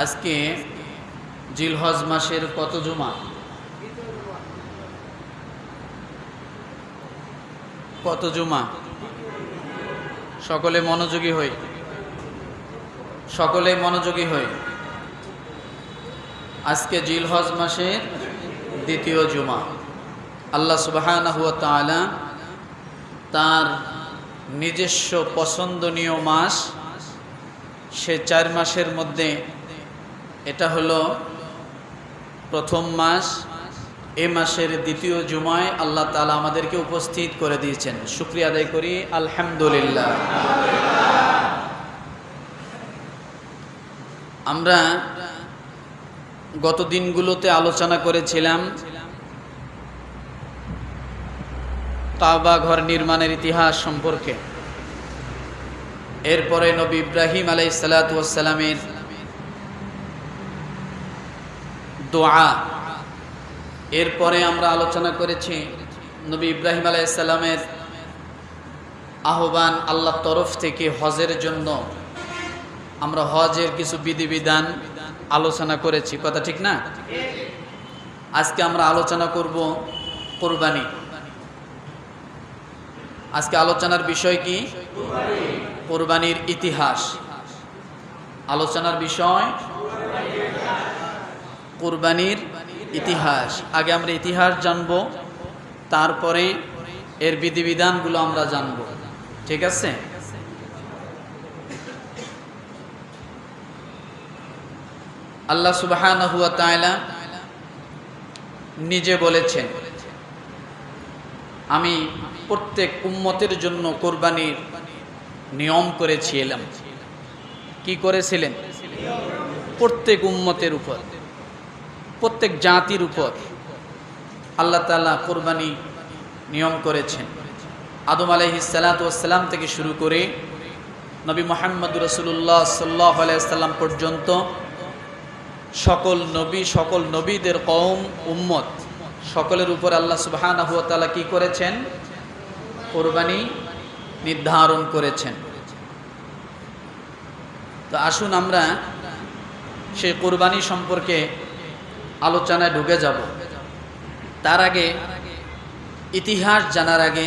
আজকে জিলহজ মাসের কত জুমা? কত জুমা? সকলে মনোযোগী হই। সকলে মনোযোগী হই। আজকে জিলহজ মাসের দ্বিতীয় জুমা। আল্লাহ সুবাহানা হুয়া তার নিজস্ব পছন্দনীয় মাস সে চার মাসের মধ্যে এটা হলো প্রথম মাস। এ মাসের দ্বিতীয় জুমায় আল্লাহ তালা আমাদেরকে উপস্থিত করে দিয়েছেন। শুক্রিয়া আদায় করি। আলহামদুলিল্লাহ। আমরা গত দিনগুলোতে আলোচনা করেছিলাম কাবা ঘর নির্মাণের ইতিহাস সম্পর্কে। এরপরে নবী ইব্রাহিম আলাই সালাতামের দোয়া। এরপরে আমরা আলোচনা করেছি নবী ইব্রাহিম আলাইসাল্লামের আহ্বান আল্লাহ তরফ থেকে হজের জন্য। আমরা হজের কিছু বিধিবিধান আলোচনা করেছি, কথা ঠিক না? আজকে আমরা আলোচনা করব কোরবানি। আজকে আলোচনার বিষয় কি? কোরবানির ইতিহাস। আলোচনার বিষয় কোরবানির ইতিহাস। আগে আমরা ইতিহাস জানব, তারপরে এর বিধিবিধানগুলো আমরা জানব। ঠিক আছে? আল্লাহ সুবাহ নিজে বলেছেন, আমি প্রত্যেক উম্মতের জন্য কোরবানির নিয়ম করেছিলাম। কি করেছিলেন? প্রত্যেক উম্মতের উপর। প্রত্যেক জাতির উপর আল্লাহ তালা কোরবানি নিয়ম করেছেন। আদম আলহি সালাতাম থেকে শুরু করে নবী মোহাম্মদ রসুল্লাহ সাল্লাহ আলাইসাল্লাম পর্যন্ত সকল নবী, সকল নবীদের কৌম উম্মত সকলের উপর আল্লাহ সুবাহানা হুয়া তালা কি করেছেন? কোরবানি নির্ধারণ করেছেন। তো আসুন আমরা সেই কোরবানি সম্পর্কে আলোচনায় ঢুকে যাব। তার আগে ইতিহাস জানার আগে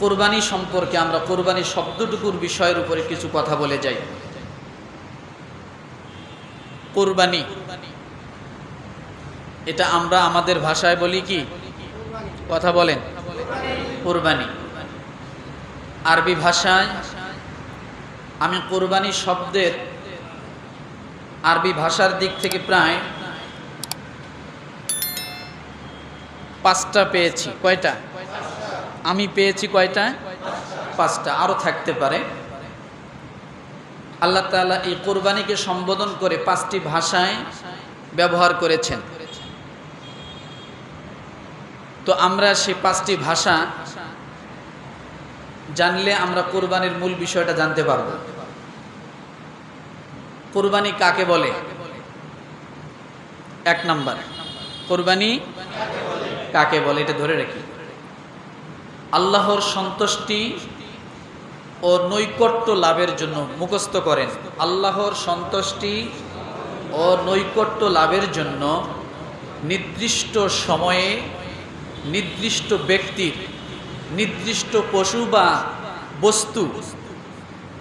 কোরবানি সম্পর্কে আমরা কোরবানি শব্দটুকুর বিষয়ের উপরে কিছু কথা বলে যাই। কোরবানি, এটা আমরা আমাদের ভাষায় বলি কি? কথা বলেন। কোরবানি। আরবি ভাষায় আমি কোরবানি শব্দের আরবি ভাষার দিক থেকে প্রায় পাঁচটা পেয়েছি, কয়টা? আমি পেয়েছি কয়টা? পাঁচটা আরও থাকতে পারে। আল্লাহ তালা এই কোরবানিকে সম্বোধন করে পাঁচটি ভাষায় ব্যবহার করেছেন। তো আমরা সে পাঁচটি ভাষা জানলে আমরা কোরবানির মূল বিষয়টা জানতে পারব। কোরবানি কাকে বলে? এক নাম্বার, কোরবানি কাকে বলে এটা ধরে রাখি। আল্লাহর সন্তুষ্টি ও নৈকট্য লাভের জন্য মুখস্থ করেন। আল্লাহর সন্তুষ্টি ও নৈকট্য লাভের জন্য নির্দিষ্ট সময়ে নির্দিষ্ট ব্যক্তির, নির্দিষ্ট পশু বা বস্তু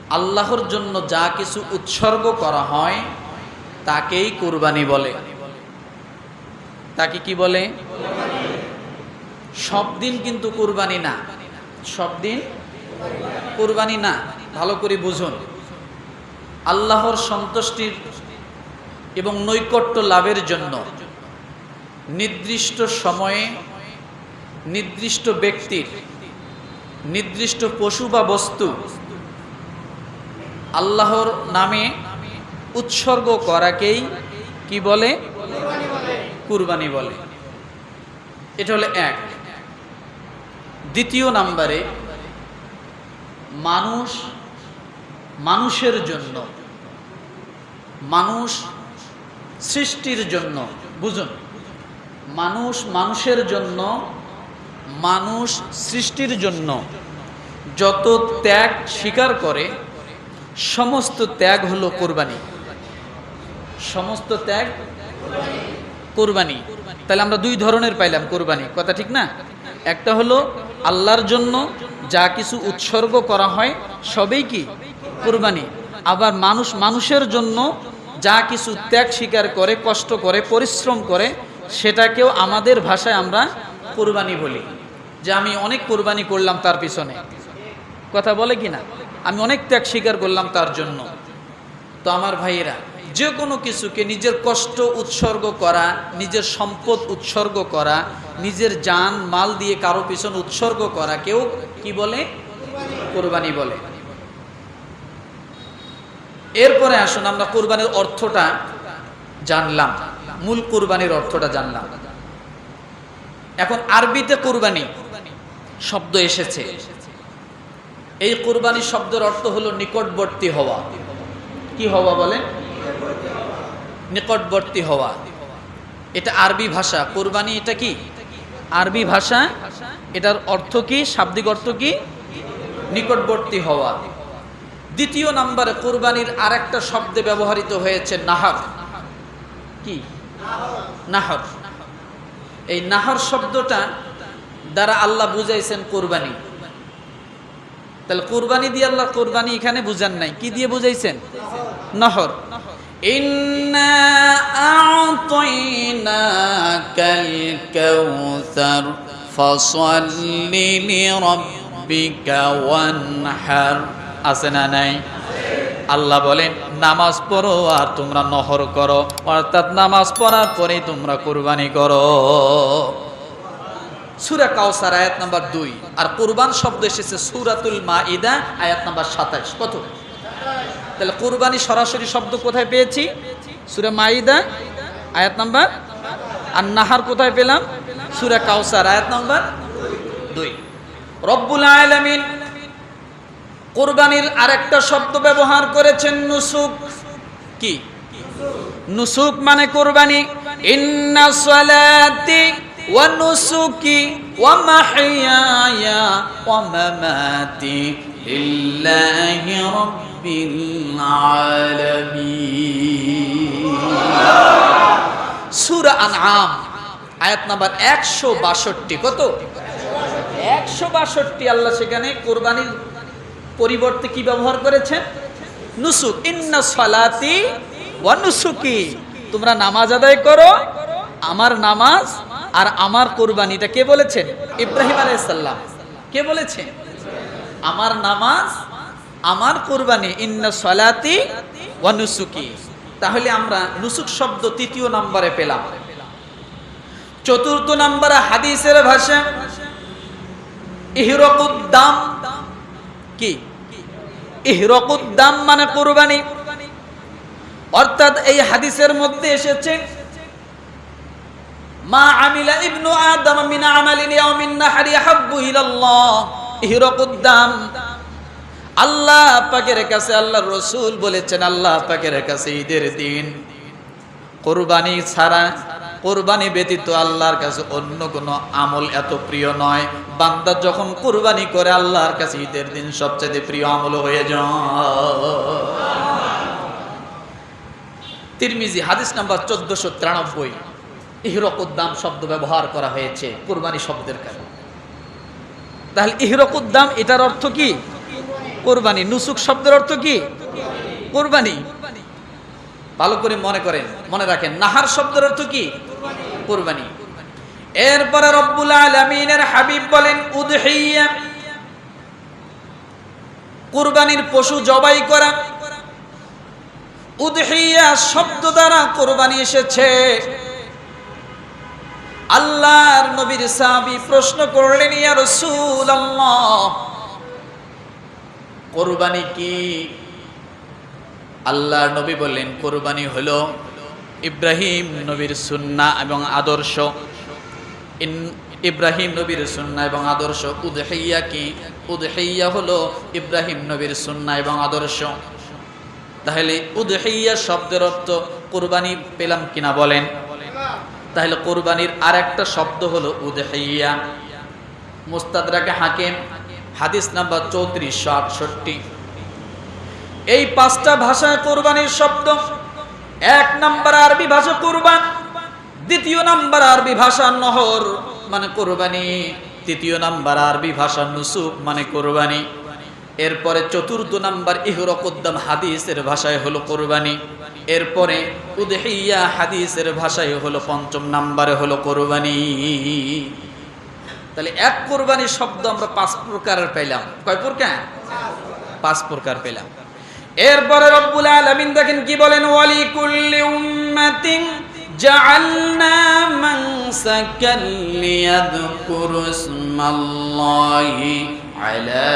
আল্লাহর জন্য যা কিছু উৎসর্গ করা হয়, তাকেই কোরবানি বলে। তাকে কি বলে? সব দিন কিন্তু কোরবানি না। সব দিন কোরবানি না। ভালো করে বুঝুন। আল্লাহর সন্তুষ্টির এবং নৈকট্য লাভের জন্য নির্দিষ্ট সময়ে নির্দিষ্ট ব্যক্তির নির্দিষ্ট পশু বা বস্তু আল্লাহর নামে উৎসর্গ করাকেই কি বলে? কুরবানি বলে। এটা হলো এক। দ্বিতীয় নাম্বারে মানুষ মানুষের জন্য, মানুষ সৃষ্টির জন্য, বুঝুন, মানুষ মানুষের জন্য, মানুষ সৃষ্টির জন্য যত ত্যাগ স্বীকার করে, সমস্ত ত্যাগ হলো কোরবানি। সমস্ত ত্যাগ কোরবানি। তাহলে আমরা দুই ধরনের পাইলাম কোরবানি, কথা ঠিক না? একটা হলো আল্লাহর জন্য যা কিছু উৎসর্গ করা হয়, সবই কি? কোরবানি। আবার মানুষ মানুষের জন্য যা কিছু ত্যাগ স্বীকার করে, কষ্ট করে, পরিশ্রম করে, সেটাকেও আমাদের ভাষায় আমরা কোরবানি বলি। যে আমি অনেক কোরবানি করলাম তার পিছনে। কথা বলে কি না আমি অনেক ত্যাগ স্বীকার করলাম তার জন্য। তো আমার ভাইয়েরা যে কোনো কিছুকে নিজের কষ্ট উৎসর্গ করা, নিজের সম্পদ উৎসর্গ করা, নিজের জান, মাল দিয়ে কারও পিছনে উৎসর্গ করা, কেউ কি বলে? কোরবানি বলে। এরপরে আসুন আমরা কোরবানির অর্থটা জানলাম। মূল কোরবানির অর্থটা জানলাম। এখন আরবিতে কোরবানি শব্দ এসেছে। এই কোরবানি শব্দের অর্থ হলো নিকটবর্তী হওয়া। কি হওয়া বলে? নিকটবর্তী হওয়া। এটা আরবি ভাষা। কোরবানি এটা কি? আরবি ভাষা। এটার অর্থ কি? শাব্দিক অর্থ কি? নিকটবর্তী হওয়া। দ্বিতীয় নম্বরে কোরবানির আরেকটা শব্দে ব্যবহৃত হয়েছে নাহার। কি? নাহর। এই নাহর শব্দটা দ্বারা আল্লাহ বুঝাইছেন কোরবানি। তাহলে কোরবানি দিয়ে আল্লাহ কোরবানি এখানে বুঝান নাই। কি দিয়ে বুঝাইছেন? নহর। إنا أعطيناك الكوثر فصل لربك وانحر আছে না নাই আল্লাহ বলেন নামাজ পড়ো আর তোমরা নহর করো অর্থাৎ নামাজ পড়ার পরেই তোমরা কোরবানি করো সুরা কাউসার আয়াত নাম্বার দুই আর কোরবান শব্দ এসেছে সুরাতুল মা ইদা আয়াত নাম্বার সাতাশ কত তাহলে কোরবানি সরাসরি শব্দ কোথায় পেয়েছি? সুরে মাইদা আয়াত নাম্বার আর নাহার কোথায় পেলাম? সুরে কাউসার আয়াত নাম্বার দুই। রব্বুল আলামিন কোরবানির আরেকটা শব্দ ব্যবহার করেছেন নুসুক। কি? নুসুক মানে কোরবানি। ইন্না সালাতি ওয়া নুসুকি ওয়া মাহইয়ায়া ওয়া মামাতি। লিল্লাহি রাব্বিল আলামিন সূরা আনআম আয়াত নাম্বার 162 কত? 162 আল্লাহ সেখানে কোরবানির পরিবর্তে কি ব্যবহার করেছেন? নুসুক। সালাতি ওয়া নুসুকি। তোমরা নামাজ আদায় করো, আমার নামাজ আর আমার কোরবানিটা কে বলেছেন? ইব্রাহিম আলাইসাল্লাম কে বলেছেন? আমার নামাজ, আমার কোরবানি, ইন্না সালাতি তাহলে আমরা নুসুক শব্দ তৃতীয় নম্বরে পেলাম। চতুর্থ নম্বরে হাদিসের ভাষা, ইহরকুদ্দাম কি? ইহরকুদ্দাম মানে কোরবানি। অর্থাৎ এই হাদিসের মধ্যে এসেছে, মা আমিলা ইবনু আদম মিন আমালিন ইয়াউমিন নাহরি হাব্বু ইলাল্লাহ। ইহরকুদ্দাম আল্লাহ পাকের কাছে আল্লাহ রসুল বলেছেন, আল্লাহ পাকের কাছে ঈদের দিন। কোরবানি ছাড়া, কোরবানি ব্যতীত আল্লাহর কাছে অন্য কোনো আমল এত প্রিয় নয়। বান্দা যখন কোরবানি করে, আল্লাহর কাছে ঈদের দিন সবচেয়ে প্রিয় আমল হয়ে যায়। তিরমিজি, হাদিস নাম্বার চোদ্দশো তিরানব্বই। ইহরকুদ্দাম শব্দ ব্যবহার করা হয়েছে, কোরবানি শব্দের কারণে। তাহলে ইহরকুদ্দাম এটার অর্থ কি? কোরবানি। নুসুক শব্দের অর্থ কি? কোরবানি। ভালো করে মনে করেন, মনে রাখেন। নাহার শব্দের অর্থ কি? কোরবানি। এরপরে রব্বুল আলামিনের হাবিব বলেন, উদহিয়া। কুরবানির পশু জবাই করা। উদহিয়া শব্দ দ্বারা কোরবানি এসেছে। আল্লাহর নবীর সাহাবী প্রশ্ন করলেন, ইয়া রাসূলুল্লাহ, কোরবানি কি? আল্লাহর নবী বললেন, কোরবানি হলো ইব্রাহিম নবীর সুন্না এবং আদর্শ। ইব্রাহিম নবীর সুন্না এবং আদর্শ। উদহাইয়া কি? উদহাইয়া হলো ইব্রাহিম নবীর সুন্না এবং আদর্শ। তাহলে উদহাইয়া শব্দের অর্থ কোরবানি পেলাম কিনা বলেন। তাহলে কোরবানির আর একটা শব্দ হলো উদহাইয়া মুস্তাদরাকে হাকিম, হাদিস নাম্বার চৌত্রিশশো আটষট্টি। এই পাঁচটা ভাষায় কোরবানির শব্দ, এক নাম্বার আরবি ভাষা কোরবান, দ্বিতীয় নাম্বার আরবি ভাষা নহর মানে কোরবানি, তৃতীয় নাম্বার আরবি ভাষা নুসুক মানে কোরবানি। এরপরে চতুর্থ নাম্বার ইহরকুদ্দাম হাদিসের ভাষায় হলো কোরবানি। এরপরে উদহিয়া হাদিসের ভাষায় হলো পঞ্চম নাম্বারে হলো কোরবানি। তাহলে এক কোরবানি শব্দ আমরা পাঁচ প্রকারের পেলাম কয় প্রকার? পাঁচ প্রকার পেলাম এরপরে রব্বুল আলামিন দেখেন কি বলেন ওয়ালি কুল্লি উম্মাতিন জাআলনা মানসাকান লিয়াযকুরু ইসমাল্লাহি আলা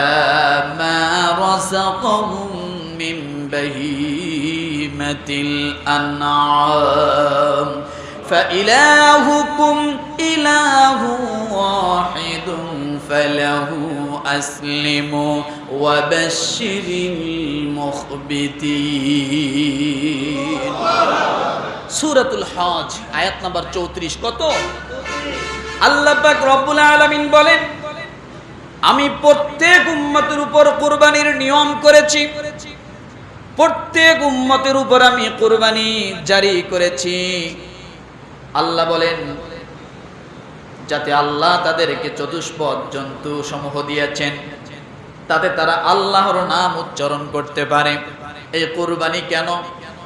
মা রাযাকাহুম মিন বাহিমাতিল আনআম فإلهكم إله واحد فله أسلموا وبشر المخبتين সুরাতুল হজ আয়াত নাম্বার চৌত্রিশ কত আল্লাহ পাক রব্বুল আলামিন বলেন আমি প্রত্যেক উম্মতের উপর কোরবানির নিয়ম করেছি প্রত্যেক উম্মতের উপর আমি কোরবানি জারি করেছি। আল্লাহ বলেন, যাতে আল্লাহ তাদেরকে চতুষ্পদ জন্তু সমূহ দিয়েছেন, তাতে তারা আল্লাহর নাম উচ্চারণ করতে পারে। এই কোরবানি কেন?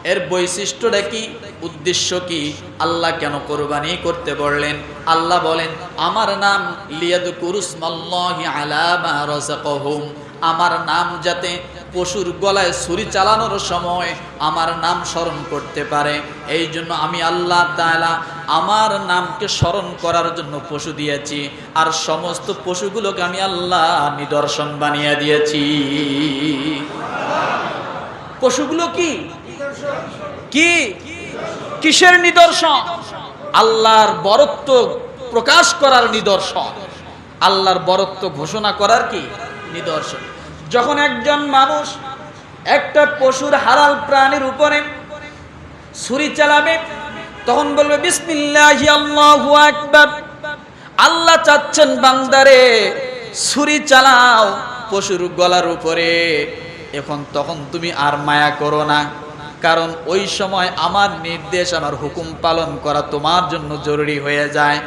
এর বৈশিষ্ট্যটা কি? উদ্দেশ্য কি? আল্লাহ কেন কোরবানি করতে বললেন? আল্লাহ বলেন, আমার নাম লিয়াদ কুরুসমাল্লাহি আলামা রাযাকাহুম। আমার নাম যাতে পশুর গলায় ছুরি চালানোর সময় আমার নাম স্মরণ করতে পারে। এই জন্য আমি আল্লাহ তাআলা আমার নামকে স্মরণ করার জন্য পশু দিয়েছি। আর সমস্ত পশুগুলোকে আমি আল্লাহ নিদর্শন বানিয়ে দিয়েছি। পশুগুলো কি? কি? কিসের নিদর্শন? আল্লাহর বরত্ব প্রকাশ করার নিদর্শন। আল্লাহর বরত্ব ঘোষণা করার কি? নিদর্শন। যখন একজন মানুষ একটা পশুর হালাল প্রাণীর উপরে ছুরি চালাবে, তখন বলবে, বিসমিল্লাহি আল্লাহু আকবার। আল্লাহ চাচ্ছেন, বান্দারে, ছুরি চালাও পশুর গলার উপরে। এখন তখন তুমি আর মায়া করো না, কারণ ওই সময় আমার নির্দেশ, আমার হুকুম পালন করা তোমার জন্য জরুরি হয়ে যায়।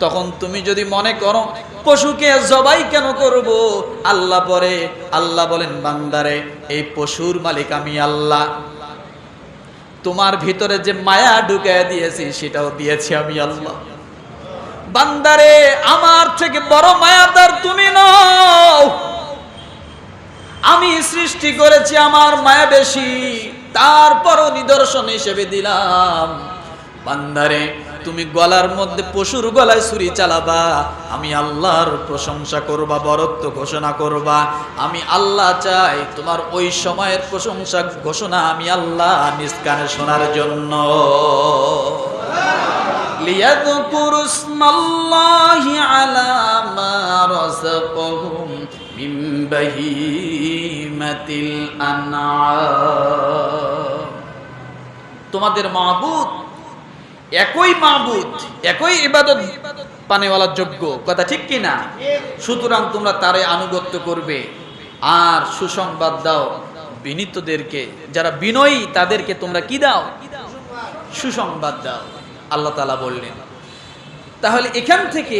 তখন তুমি যদি মনে করো, পশুকে জবাই কেন করব? আল্লাহ পরে আল্লাহ বলেন, বান্দারে, এই পশুর মালিক আমি আল্লাহ। তোমার ভিতরে যে মায়া ঢুকায় দিয়েছি, সেটাও দিয়েছি আমি আল্লাহ। বান্দারে, আমার থেকে বড় মায়াদার তুমি নও। আমি সৃষ্টি করেছি আমার মায়া বেশি, তারপরও নিদর্শন হিসেবে দিলাম। বান্দারে তুমি গলার মধ্যে পশুর গলায় ছুরি চালাবা, আমি আল্লাহর প্রশংসা করবা, বরত্ব ঘোষণা করবা। আমি আল্লাহ চাই তোমার ওই সময়ের প্রশংসা ঘোষণা আমি আল্লাহ নিজ শোনার জন্য। আলা তোমাদের মাবুদ একই মাহবুদ একই ইবাদত পানেওয়ালার যোগ্য, কথা ঠিক কি না সুতরাং তোমরা তারে আনুগত্য করবে। আর সুসংবাদ দাও বিনীতদেরকে, যারা বিনয়ী, তাদেরকে তোমরা কি দাও? সুসংবাদ দাও, আল্লাহ তালা বললেন। তাহলে এখান থেকে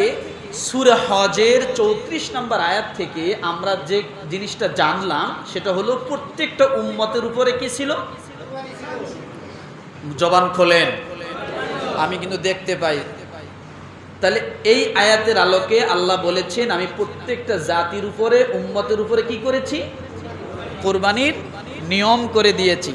সুর হজের চৌত্রিশ নম্বর আয়াত থেকে আমরা যে জিনিসটা জানলাম, সেটা হলো প্রত্যেকটা উম্মতের উপরে কি ছিল? জবান খোলেন। আমি কিন্তু দেখতে পাই। তাহলে এই আয়াতের আলোকে আল্লাহ বলেছেন, আমি প্রত্যেকটা জাতির উপরে, উম্মতের উপরে কি করেছি? কোরবানির নিয়ম করে দিয়েছি।